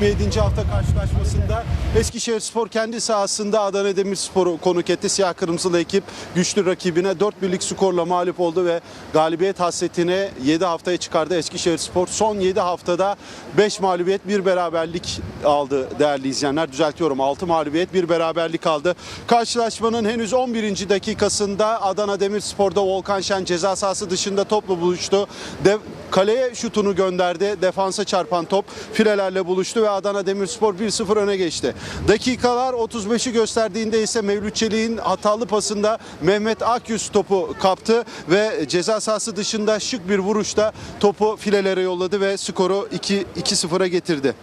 27. hafta karşılaşmasında Eskişehir Spor kendi sahasında Adana Demirspor'u konuk etti. Siyah kırmızılı ekip güçlü rakibine 4 birlik skorla mağlup oldu ve galibiyet hasretini 7 haftaya çıkardı Eskişehir Spor. Son 7 haftada 5 mağlubiyet, 1 beraberlik aldı değerli izleyenler. Düzeltiyorum 6 mağlubiyet, 1 beraberlik aldı. Karşılaşmanın henüz 11. dakikasında Adana Demirspor'da Volkan Şen ceza sahası dışında topla buluştu. Dev, kaleye şutunu gönderdi. Defansa çarpan top filelerle buluştu ve Adana Demirspor 1-0 öne geçti. Dakikalar 35'i gösterdiğinde ise Mevlüt Çelik'in hatalı pasında Mehmet Akyüz topu kaptı ve ceza sahası dışında şık bir vuruşta topu filelere yolladı ve skoru 2-0'a getirdi.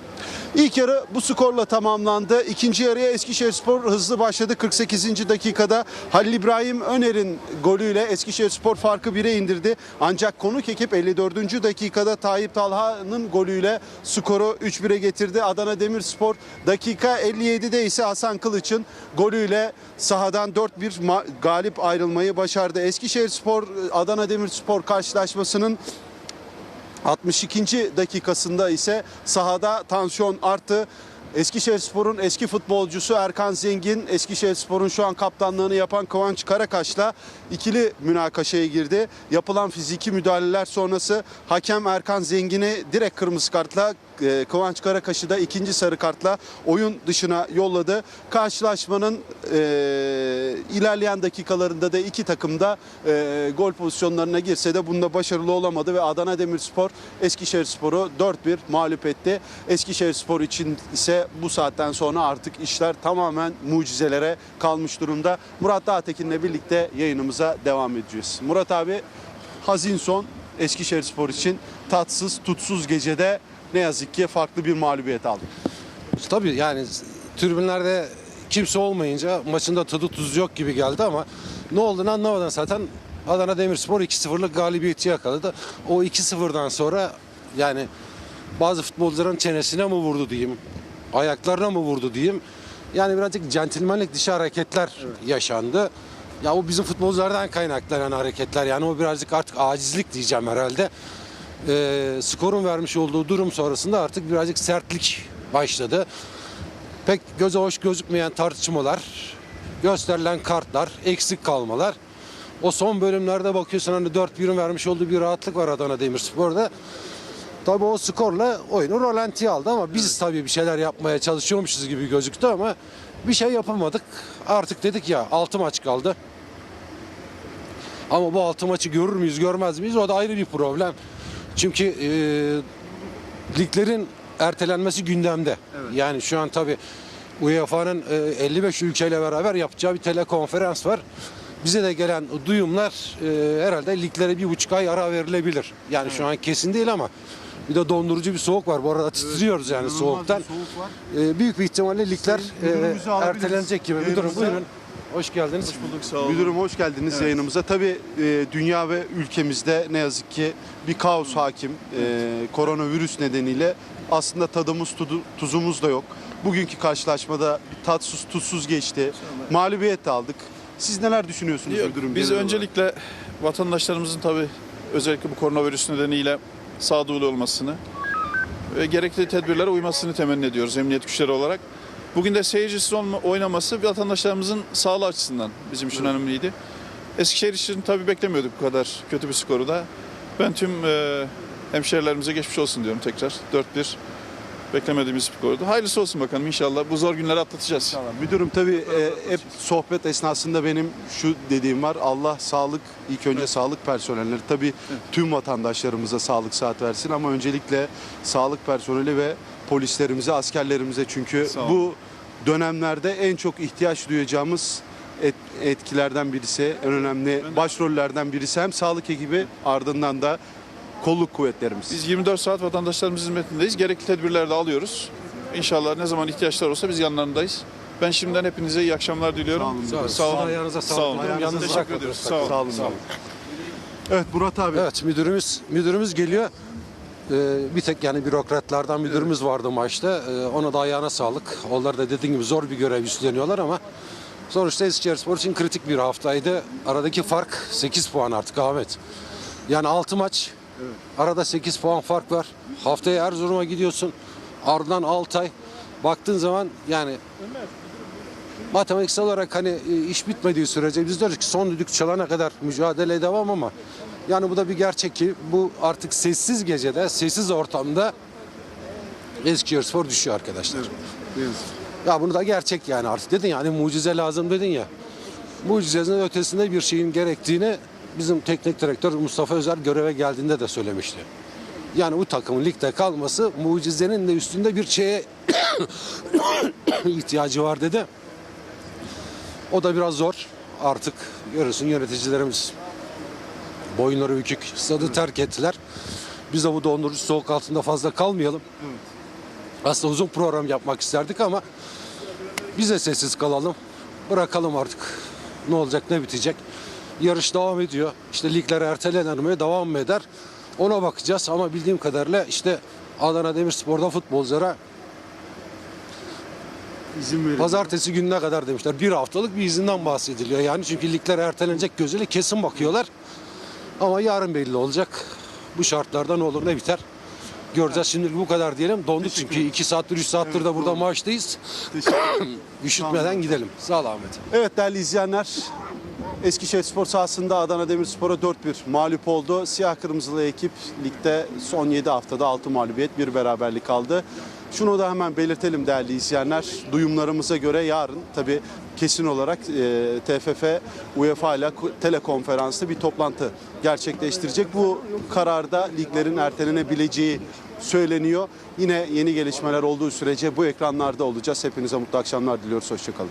İlk yarı bu skorla tamamlandı. İkinci yarıya Eskişehirspor hızlı başladı. 48. dakikada Halil İbrahim Öner'in golüyle Eskişehirspor farkı 1'e indirdi. Ancak konuk ekip 54. dakikada Tayyip Talha'nın golüyle skoru 3-1'e getirdi. Adana Demirspor dakika 57'de ise Hasan Kılıç'ın golüyle sahadan 4-1 ma- galip ayrılmayı başardı. Eskişehirspor Adana Demirspor karşılaşmasının 62. dakikasında ise sahada tansiyon arttı. Eskişehirspor'un eski futbolcusu Erkan Zengin, Eskişehirspor'un şu an kaptanlığını yapan Kıvanç Karakaş'la ikili münakaşaya girdi. Yapılan fiziki müdahaleler sonrası hakem Erkan Zengin'i direkt kırmızı kartla e, Kıvanç Karakaş'ı da ikinci sarı kartla oyun dışına yolladı. Karşılaşmanın e, ilerleyen dakikalarında da iki takım da e, gol pozisyonlarına girse de bunda başarılı olamadı ve Adana Demirspor Eskişehirspor'u 4-1 mağlup etti. Eskişehirspor için ise bu saatten sonra artık işler tamamen mucizelere kalmış durumda. Murat Dağtekin'le birlikte yayınımıza devam edeceğiz. Murat abi hazin son Eskişehirspor için tatsız tutsuz gecede ne yazık ki farklı bir mağlubiyet aldık. Tabii yani tribünlerde kimse olmayınca maçın da tadı tuzu yok gibi geldi ama ne olduğunu anlamadan zaten Adana Demirspor 2-0'lık galibiyeti yakaladı. O 2-0'dan sonra yani bazı futbolcuların çenesine mi vurdu diyeyim, ayaklarına mı vurdu diyeyim. Yani birazcık centilmenlik dışı hareketler yaşandı. Ya o bizim futbolculardan kaynaklanan hareketler. Yani o birazcık artık acizlik diyeceğim herhalde. Ee, skorun vermiş olduğu durum sonrasında artık birazcık sertlik başladı. Pek göze hoş gözükmeyen tartışmalar, gösterilen kartlar, eksik kalmalar. O son bölümlerde bakıyorsun hani 4-1'in vermiş olduğu bir rahatlık var Adana Demirspor'da. Tabii o skorla oyunu rolantiye aldı ama biz tabii bir şeyler yapmaya çalışıyormuşuz gibi gözüktü ama bir şey yapamadık. Artık dedik ya 6 maç kaldı. Ama bu 6 maçı görür müyüz görmez miyiz o da ayrı bir problem. Çünkü e, liglerin ertelenmesi gündemde. Yani şu an tabii UEFA'nın e, 55 ülkeyle beraber yapacağı bir telekonferans var. Bize de gelen duyumlar e, herhalde liglere bir buçuk ay ara verilebilir. Yani şu an kesin değil ama bir de dondurucu bir soğuk var. Bu arada titriyoruz yani soğuktan. E, büyük bir ihtimalle ligler e, ertelenecek gibi. Müdürüm Yayınımıza. buyurun. Hoş geldiniz. bulduk sağ olun. Müdürüm hoş geldiniz yayınımıza. Tabii e, dünya ve ülkemizde ne yazık ki bir kaos hakim. E, koronavirüs nedeniyle aslında tadımız tudu- tuzumuz da yok. Bugünkü karşılaşmada tatsız tuzsuz geçti. Mağlubiyet de aldık. Siz neler düşünüyorsunuz Yok, müdürüm? Biz genel olarak? öncelikle vatandaşlarımızın tabii özellikle bu koronavirüs nedeniyle sağduyulu olmasını ve gerekli tedbirlere uymasını temenni ediyoruz emniyet güçleri olarak. Bugün de seyircisiz olma, oynaması vatandaşlarımızın sağlığı açısından bizim için önemliydi. Eskişehir için tabii beklemiyorduk bu kadar kötü bir skoru da. Ben tüm e, hemşehrilerimize geçmiş olsun diyorum tekrar. 4-1 beklemediğimiz bir skordu. Hayırlısı olsun bakalım inşallah. Bu zor günleri atlatacağız. Tamam. Müdürüm tabii e, hep sohbet esnasında benim şu dediğim var. Allah sağlık, ilk önce sağlık personelleri tabii tüm vatandaşlarımıza sağlık saat versin ama öncelikle sağlık personeli ve polislerimize, askerlerimize çünkü bu dönemlerde en çok ihtiyaç duyacağımız et- etkilerden birisi, en önemli başrollerden birisi hem sağlık ekibi ardından da kolluk kuvvetlerimiz. Biz 24 saat vatandaşlarımızın hizmetindeyiz. Gerekli tedbirleri de alıyoruz. İnşallah ne zaman ihtiyaçlar olsa biz yanlarındayız. Ben şimdiden hepinize iyi akşamlar diliyorum. Sağ olun. Sağ olun. Ayağınıza sağlık. Sağ olun. Ayağınıza sağlık. teşekkür ediyoruz. Sağ olun. Sağ olun. Sağ olun. Evet Murat abi. Evet müdürümüz müdürümüz geliyor. Ee, bir tek yani bürokratlardan müdürümüz vardı maçta. Ee, ona da ayağına sağlık. Onlar da dediğim gibi zor bir görev üstleniyorlar ama sonuçta Eskişehirspor için kritik bir haftaydı. Aradaki fark 8 puan artık Ahmet. Yani 6 maç. Arada 8 puan fark var. Haftaya Erzurum'a gidiyorsun. ardından Altay. Baktığın zaman yani matematiksel olarak hani e, iş bitmediği sürece biz diyoruz ki son düdük çalana kadar mücadeleye devam ama yani bu da bir gerçek ki bu artık sessiz gecede, sessiz ortamda Eskişehirspor düşüyor arkadaşlar. Ya bunu da gerçek yani artık dedin ya hani mucize lazım dedin ya. Mucizenin ötesinde bir şeyin gerektiğini bizim teknik direktör Mustafa Özer göreve geldiğinde de söylemişti. Yani bu takımın ligde kalması mucizenin de üstünde bir şeye ihtiyacı var dedi. O da biraz zor. Artık görürsün yöneticilerimiz boyunları bükük stadı terk ettiler. Biz de bu dondurucu soğuk altında fazla kalmayalım. Aslında uzun program yapmak isterdik ama biz de sessiz kalalım. Bırakalım artık. Ne olacak ne bitecek. Yarış devam ediyor. İşte ligler ertelenir mi devam mı eder. Ona bakacağız ama bildiğim kadarıyla işte Adana Demirspor'da futbolculara İzin verin. pazartesi gününe kadar demişler. Bir haftalık bir izinden bahsediliyor. Yani çünkü ligler ertelenecek gözüyle kesin bakıyorlar. Ama yarın belli olacak. Bu şartlarda ne olur ne biter. Göreceğiz şimdi bu kadar diyelim. Donduk çünkü 2 saattir 3 saattir de burada maçtayız. Üşütmeden gidelim. Sağ ol Ahmet. Evet değerli izleyenler Eskişehir Spor sahasında Adana Demirspor'a 4-1 mağlup oldu. Siyah Kırmızılı ekip ligde son 7 haftada 6 mağlubiyet bir beraberlik aldı. Şunu da hemen belirtelim değerli izleyenler. Duyumlarımıza göre yarın tabi kesin olarak e, TFF UEFA ile telekonferanslı bir toplantı gerçekleştirecek. Bu kararda liglerin ertelenebileceği söyleniyor. Yine yeni gelişmeler olduğu sürece bu ekranlarda olacağız. Hepinize mutlu akşamlar diliyoruz. Hoşçakalın.